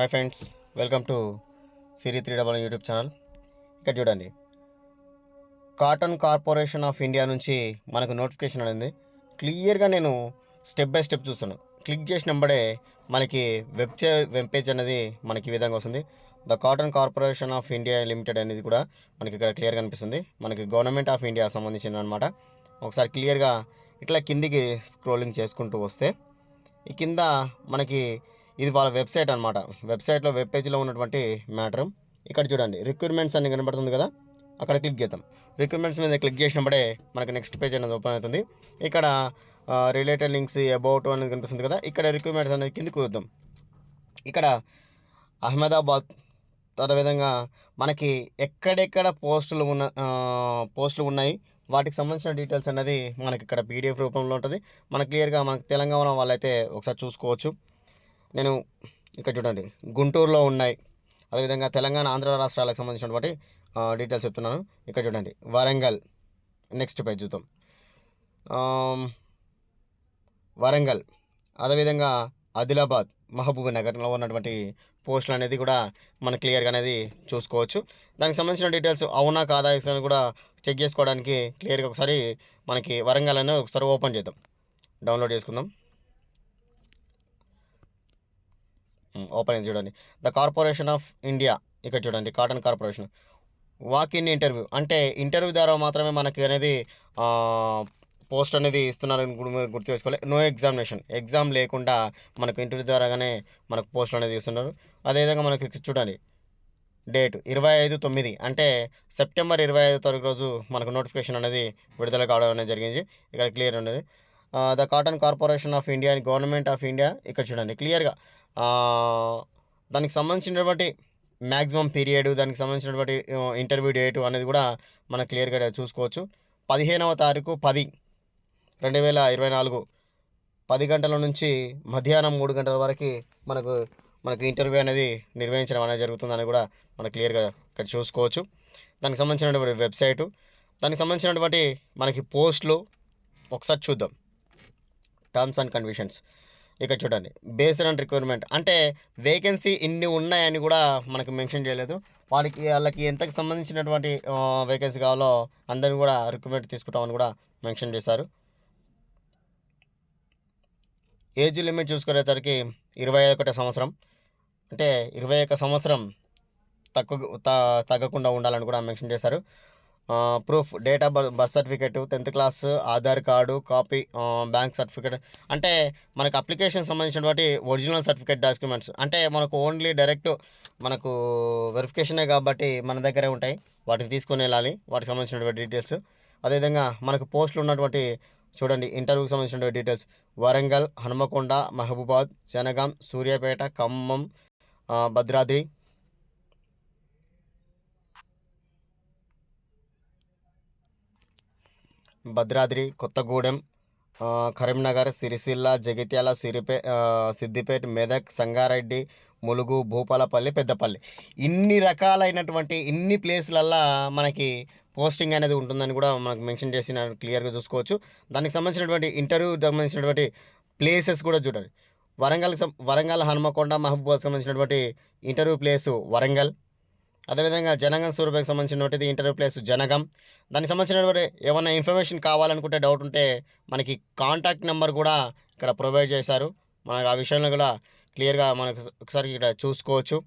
Hi friends welcome to Siri three double YouTube channel. ఇక్కడ చూడండి. Cotton corporation of India నుంచి మనకు notification అనేది క్లియర్గా నేను స్టెప్ బై స్టెప్ చూస్తాను. క్లిక్ చేసినప్పుడే మనకి వెబ్ వెబ్ పేజ్ అనేది మనకి ఈ విధంగా వస్తుంది. The cotton corporation of India limited అనేది కూడా మనకి ఇక్కడ క్లియర్ కనిపిస్తుంది మనకి గవర్నమెంట్ ఆఫ్ ఇండియా సంబంధించింది అనమాట ఒకసారి క్లియర్గా ఇట్లా కిందికి స్క్రోలింగ్ చేసుకుంటూ వస్తే ఈ కింద మనకి ఇది వాళ్ళ వెబ్సైట్ అనమాట వెబ్సైట్లో వెబ్ పేజ్లో ఉన్నటువంటి మ్యాటర్. ఇక్కడ చూడండి రిక్వైర్మెంట్స్ అని కనబడుతుంది కదా? అక్కడ క్లిక్ చేద్దాం. రిక్వైర్మెంట్స్ మీద క్లిక్ చేసినప్పుడే మనకి నెక్స్ట్ పేజ్ అనేది ఓపెన్ అవుతుంది. ఇక్కడ రిలేటెడ్ లింక్స్ అబౌట్ అనేది కనిపిస్తుంది కదా? ఇక్కడ రిక్వైర్మెంట్స్ అనేది కిందికి వద్దాం. ఇక్కడ అహ్మదాబాద్ అదేవిధంగా మనకి ఎక్కడెక్కడ పోస్టులు ఉన్న పోస్టులు ఉన్నాయి వాటికి సంబంధించిన డీటెయిల్స్ అనేది మనకి ఇక్కడ పీడిఎఫ్ రూపంలో ఉంటుంది. మన క్లియర్గా మనకి తెలంగాణ వాళ్ళైతే ఒకసారి చూసుకోవచ్చు. నేను ఇక్కడ చూడండి. గుంటూరులో ఉన్నాయి. అదేవిధంగా తెలంగాణ ఆంధ్ర రాష్ట్రాలకు సంబంధించినటువంటి డీటెయిల్స్ చెప్తున్నాను. ఇక్కడ చూడండి. వరంగల్. నెక్స్ట్ పేజ్ చూద్దాం. వరంగల్. అదేవిధంగా ఆదిలాబాద్ మహబూబ్ నగర్లో ఉన్నటువంటి పోస్టులు అనేది కూడా మనం క్లియర్గా అనేది చూసుకోవచ్చు. దానికి సంబంధించిన డీటెయిల్స్ అవునా కాదా అని కూడా చెక్ చేసుకోవడానికి క్లియర్గా ఒకసారి మనకి వరంగల్ అనేది ఒకసారి ఓపెన్ చేద్దాం. డౌన్లోడ్ చేసుకుందాం. ఓపెన్ అయింది చూడండి. ద కార్పొరేషన్ ఆఫ్ ఇండియా ఇక్కడ చూడండి cotton corporation. Walk in interview. అంటే ఇంటర్వ్యూ ద్వారా మాత్రమే మనకి అనేది పోస్ట్ అనేది ఇస్తున్నారని గుర్తు చేసుకోవాలి. No examination. ఎగ్జామ్ లేకుండా మనకు ఇంటర్వ్యూ ద్వారాగానే మనకు పోస్టులు అనేది ఇస్తున్నారు. అదేవిధంగా మనకి చూడండి డేట్ ఇరవై ఐదు తొమ్మిది. అంటే సెప్టెంబర్ ఇరవై ఐదు తారీఖు రోజు మనకు నోటిఫికేషన్ అనేది విడుదల కావడం అనేది జరిగింది. ఇక్కడ క్లియర్ ఉండేది the cotton corporation of India government of India ఇక్కడ చూడండి క్లియర్గా దానికి సంబంధించినటువంటి మ్యాక్సిమం పీరియడ్ దానికి సంబంధించినటువంటి ఇంటర్వ్యూ డేట్ అనేది కూడా మనం క్లియర్గా చూసుకోవచ్చు. పదిహేనవ తారీఖు పది రెండు వేల ఇరవై నాలుగు పది గంటల నుంచి మధ్యాహ్నం మూడు గంటల వరకు మనకు మనకు ఇంటర్వ్యూ అనేది నిర్వహించడం అనేది జరుగుతుందని కూడా మనం క్లియర్గా ఇక్కడ చూసుకోవచ్చు. దానికి సంబంధించినటువంటి వెబ్సైటు దానికి సంబంధించినటువంటి మనకి పోస్టులు ఒకసారి చూద్దాం. Terms and conditions. ఇక్కడ చూడండి. బేస్డ్ అండ్ రిక్వైర్మెంట్ అంటే వేకెన్సీ ఇన్ని ఉన్నాయని కూడా మనకు మెన్షన్ చేయలేదు. వాళ్ళకి వాళ్ళకి ఎంతకు సంబంధించినటువంటి వేకెన్సీ కావాలో అందరిని కూడా రిక్రూట్మెంట్ తీసుకుంటామని కూడా మెన్షన్ చేశారు. ఏజ్ లిమిట్ చూసుకునేసరికి ఇరవై ఒకటి సంవత్సరం. అంటే ఇరవై ఒక సంవత్సరం తక్కువ త- తగ్గకుండా ఉండాలని కూడా మెన్షన్ చేశారు. Proof date of birth certificate tenth class Aadhaar card copy bank certificate అంటే మనకు అప్లికేషన్ సంబంధించినటువంటి ఒరిజినల్ సర్టిఫికేట్ డాక్యుమెంట్స్ అంటే మనకు ఓన్లీ డైరెక్ట్ మనకు వెరిఫికేషనే కాబట్టి మన దగ్గరే ఉంటాయి. వాటిని తీసుకొని వెళ్ళాలి. వాటికి సంబంధించినటువంటి డీటెయిల్స్ అదేవిధంగా మనకు పోస్టులు ఉన్నటువంటి చూడండి ఇంటర్వ్యూకి సంబంధించినటువంటి డీటెయిల్స్ వరంగల్ హనుమకొండ మహబూబాద్ జనగాం సూర్యాపేట ఖమ్మం భద్రాద్రి భద్రాద్రి కొత్తగూడెం కరీంనగర్ సిరిసిల్ల జగిత్యాల సిరిపే సిద్దిపేట మెదక్ సంగారెడ్డి ములుగు భూపాలపల్లి పెద్దపల్లి. ఇన్ని రకాలైనటువంటి ఇన్ని ప్లేస్లల్లో మనకి పోస్టింగ్ అనేది ఉంటుందని కూడా మనకు మెన్షన్ చేసిన క్లియర్గా చూసుకోవచ్చు. దానికి సంబంధించినటువంటి ఇంటర్వ్యూ సంబంధించినటువంటి ప్లేసెస్ కూడా చూడండి. వరంగల్ సం- వరంగల్ హనుమకొండ మహబూబాద్ సంబంధించినటువంటి ఇంటర్వ్యూ ప్లేసు వరంగల్. అదేవిధంగా జనగం సూర్యపేటకు సంబంధించినటువంటి ఇంటర్వ్యూ ప్లేస్ జనగం. దానికి సంబంధించినటువంటి ఏమైనా ఇన్ఫర్మేషన్ కావాలనుకుంటే డౌట్ ఉంటే మనకి కాంటాక్ట్ నెంబర్ కూడా ఇక్కడ ప్రొవైడ్ చేశారు. మనకు ఆ విషయంలో కూడా క్లియర్గా మనకు ఒకసారి ఇక్కడ చూసుకోవచ్చు.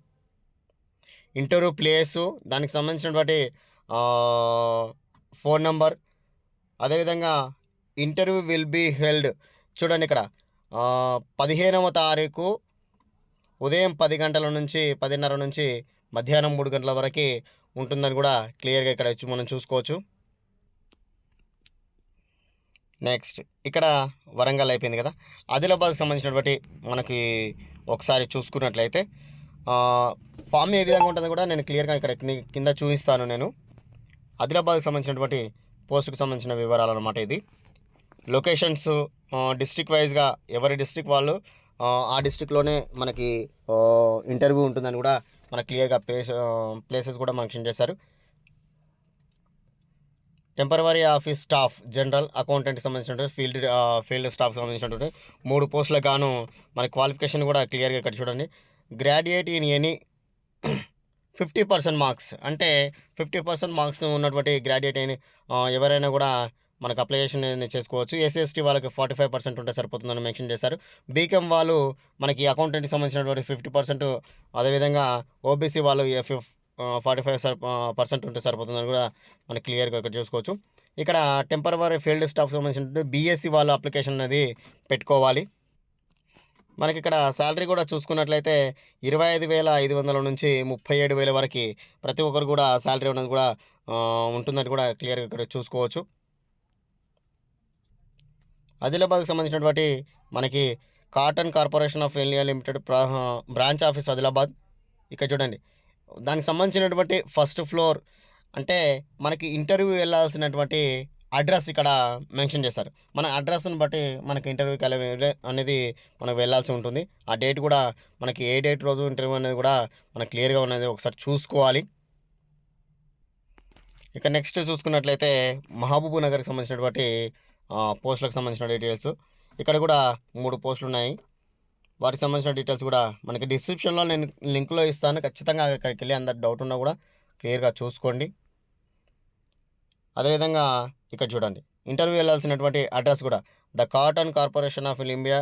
ఇంటర్వ్యూ ప్లేసు దానికి సంబంధించినటువంటి ఫోన్ నంబర్ అదేవిధంగా ఇంటర్వ్యూ విల్ బీ హెల్డ్ చూడండి ఇక్కడ పదిహేనవ తారీఖు ఉదయం పది గంటల నుంచి పదిన్నర నుంచి మధ్యాహ్నం మూడు గంటల వరకే ఉంటుందని కూడా క్లియర్గా ఇక్కడ వచ్చి మనం చూసుకోవచ్చు. నెక్స్ట్ ఇక్కడ వరంగల్ అయిపోయింది కదా. ఆదిలాబాద్కి సంబంధించినటువంటి మనకి ఒకసారి చూసుకున్నట్లయితే ఫామ్ ఏ విధంగా ఉంటుందో కూడా నేను క్లియర్గా ఇక్కడ కింద- చూపిస్తాను నేను. ఆదిలాబాద్కి సంబంధించినటువంటి పోస్టుకు సంబంధించిన వివరాలు అనమాట ఇది. లొకేషన్స్ డిస్ట్రిక్ట్ వైజ్గా ఎవరి డిస్ట్రిక్ట్ వాళ్ళు ఆ, ఆ డిస్ట్రిక్ట్లోనే మనకి ఇంటర్వ్యూ ఉంటుందని కూడా మనకు క్లియర్గా ప్లేస్ ప్లేసెస్ కూడా మెన్షన్ చేశారు. టెంపరవరీ ఆఫీస్ స్టాఫ్ జనరల్ అకౌంటెంట్కి సంబంధించినటువంటి ఫీల్డ్ ఫీల్డ్ స్టాఫ్ సంబంధించినటువంటి మూడు పోస్టులకు గాను మన క్వాలిఫికేషన్ కూడా క్లియర్గా ఇక్కడ చూడండి. Graduate in any fifty percent marks అంటే ఫిఫ్టీ పర్సెంట్ మార్క్స్ ఉన్నటువంటి గ్రాడ్యుయేట్ అయిన ఎవరైనా కూడా మనకు అప్లికేషన్ చేసుకోవచ్చు. ఎస్సీఎస్టీ వాళ్ళకి ఫార్టీ ఫైవ్ పర్సెంట్ ఉంటే సరిపోతుందని మెన్షన్ చేశారు. బీకామ్ వాళ్ళు మనకి అకౌంటెంట్కి సంబంధించినటువంటి ఫిఫ్టీ పర్సెంట్ అదేవిధంగా ఓబీసీ వాళ్ళు ఫార్టీ ఫైవ్ పర్సెంట్ ఉంటే సరిపోతుందని కూడా మనకి క్లియర్గా ఇక్కడ చూసుకోవచ్చు. ఇక్కడ టెంపరవరీ ఫీల్డ్ స్టాఫ్ సంబంధించినటువంటి బీఎస్సీ వాళ్ళు అప్లికేషన్ అనేది పెట్టుకోవాలి. మనకి ఇక్కడ శాలరీ కూడా చూసుకున్నట్లయితే ఇరవై ఐదు వేల ఐదు వందల నుంచి ముప్పై ఏడు వేల వరకు ప్రతి ఒక్కరు కూడా శాలరీ ఉన్నది కూడా ఉంటుందని కూడా క్లియర్గా ఇక్కడ చూసుకోవచ్చు. ఆదిలాబాద్కి సంబంధించినటువంటి మనకి cotton corporation of India limited branch office Adilabad. ఇక్కడ చూడండి. దానికి సంబంధించినటువంటి ఫస్ట్ ఫ్లోర్ అంటే మనకి ఇంటర్వ్యూ వెళ్ళాల్సినటువంటి అడ్రస్ ఇక్కడ మెన్షన్ చేస్తారు మన అడ్రస్ని బట్టి మనకి ఇంటర్వ్యూకి వెళ్ళ అనేది మనకు వెళ్ళాల్సి ఉంటుంది. ఆ డేట్ కూడా మనకి ఏ డేట్ రోజు ఇంటర్వ్యూ అనేది కూడా మనకు క్లియర్గా ఉన్నది. ఒకసారి చూసుకోవాలి. ఇక నెక్స్ట్ చూసుకున్నట్లయితే మహబూబ్ నగర్కి సంబంధించినటువంటి పోస్టులకు సంబంధించిన డీటెయిల్స్. ఇక్కడ కూడా మూడు పోస్టులు ఉన్నాయి. వాటికి సంబంధించిన డీటెయిల్స్ కూడా మనకి డిస్క్రిప్షన్లో నేను లింక్లో ఇస్తాను. ఖచ్చితంగా అక్కడికి వెళ్ళి అందరు డౌట్ ఉన్నా కూడా క్లియర్గా చూసుకోండి. అదేవిధంగా ఇక్కడ చూడండి ఇంటర్వ్యూ వెళ్ళాల్సినటువంటి అడ్రస్ కూడా the cotton corporation of India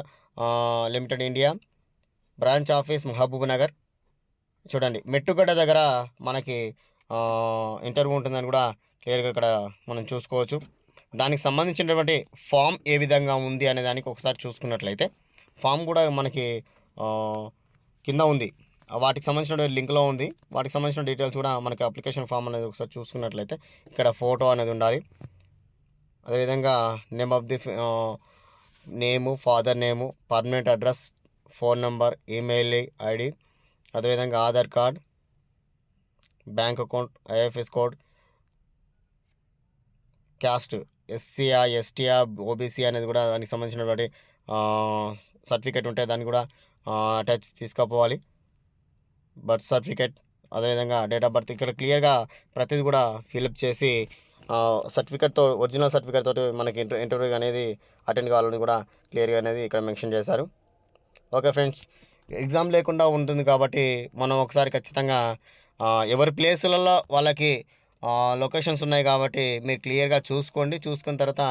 limited India branch office Mahabubnagar. చూడండి మెట్టుగడ్డ దగ్గర మనకి ఇంటర్వ్యూ ఉంటుందని కూడా క్లియర్గా ఇక్కడ మనం చూసుకోవచ్చు. దానికి సంబంధించినటువంటి ఫామ్ ఏ విధంగా ఉంది అనే దానికి ఒకసారి చూసుకున్నట్లయితే ఫామ్ కూడా మనకి కింద ఉంది. వాటికి సంబంధించిన లింక్లో ఉంది. వాటికి సంబంధించిన డీటెయిల్స్ కూడా మనకి అప్లికేషన్ ఫామ్ అనేది ఒకసారి చూసుకున్నట్లయితే ఇక్కడ ఫోటో అనేది ఉండాలి. అదేవిధంగా name of the name father name permanent address phone number email ID అదేవిధంగా Aadhaar card bank account IFS code caste ఎస్సీఆ ఎస్టీఆ ఓబీసీ అనేది కూడా దానికి సంబంధించినటువంటి సర్టిఫికేట్ ఉంటే దాన్ని కూడా అటాచ్ తీసుకుపోవాలి. బర్త్ సర్టిఫికేట్ అదేవిధంగా డేట్ ఆఫ్ బర్త్ ఇక్కడ క్లియర్గా ప్రతిదీ కూడా ఫిలప్ చేసి సర్టిఫికేట్తో ఒరిజినల్ సర్టిఫికేట్ తోటి మనకి ఇంటర్ ఇంటర్వ్యూ అనేది అటెండ్ కావాలని కూడా క్లియర్గా అనేది ఇక్కడ మెన్షన్ చేశారు. ఓకే ఫ్రెండ్స్ ఎగ్జామ్ లేకుండా ఉంటుంది కాబట్టి మనం ఒకసారి ఖచ్చితంగా ఎవరి ప్లేసులలో వాళ్ళకి లొకేషన్స్ ఉన్నాయి కాబట్టి మీరు క్లియర్గా చూసుకోండి. చూసుకున్న తర్వాత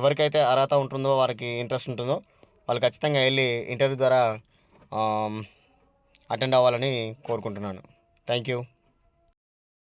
ఎవరికైతే అర్హత ఉంటుందో వారికి ఇంట్రెస్ట్ ఉంటుందో వాళ్ళు ఖచ్చితంగా వెళ్ళి ఇంటర్వ్యూ ద్వారా అటెండ్ అవ్వాలని కోరుకుంటున్నాను. Thank you.